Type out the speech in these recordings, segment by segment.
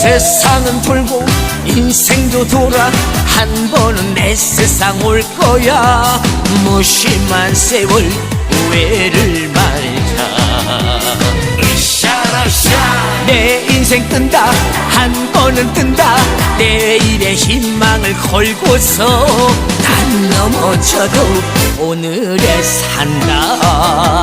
세상은 돌고 인생도 돌아 한 번은 내 세상 올 거야. 무심한 세월 후회를 말자. 내 인생 뜬다. 한 번은 뜬다. 내일의 희망을 걸고서 난 넘어져도 오늘에 산다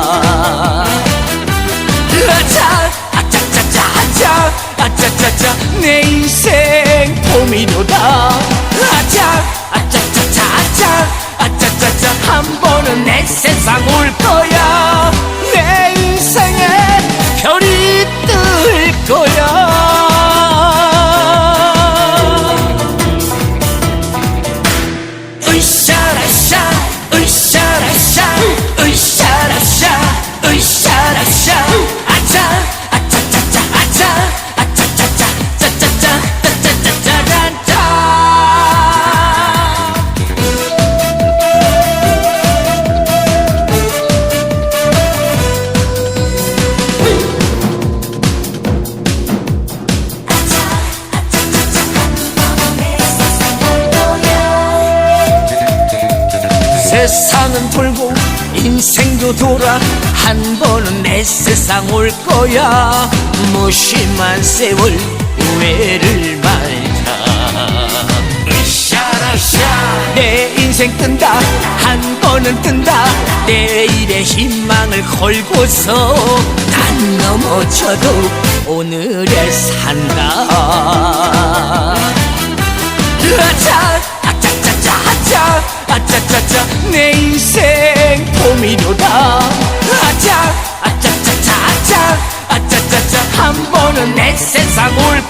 거야. 내 인생에 별이 뜰 거야. 으쌰라쌰 으쌰라쌰 으쌰라쌰 세상은 돌고 인생도 돌아 한 번은 내 세상 올 거야. 무심한 세월 후회를 말자. 으쌰라쌰 내 인생 뜬다. 한 번은 뜬다. 내일의 희망을 걸고서 난 넘어져도 오늘에 산다. 아차! 아 봄이로다. 아차 아짜짜짜 아차 아짜짜짜 한 번은 내 세상 올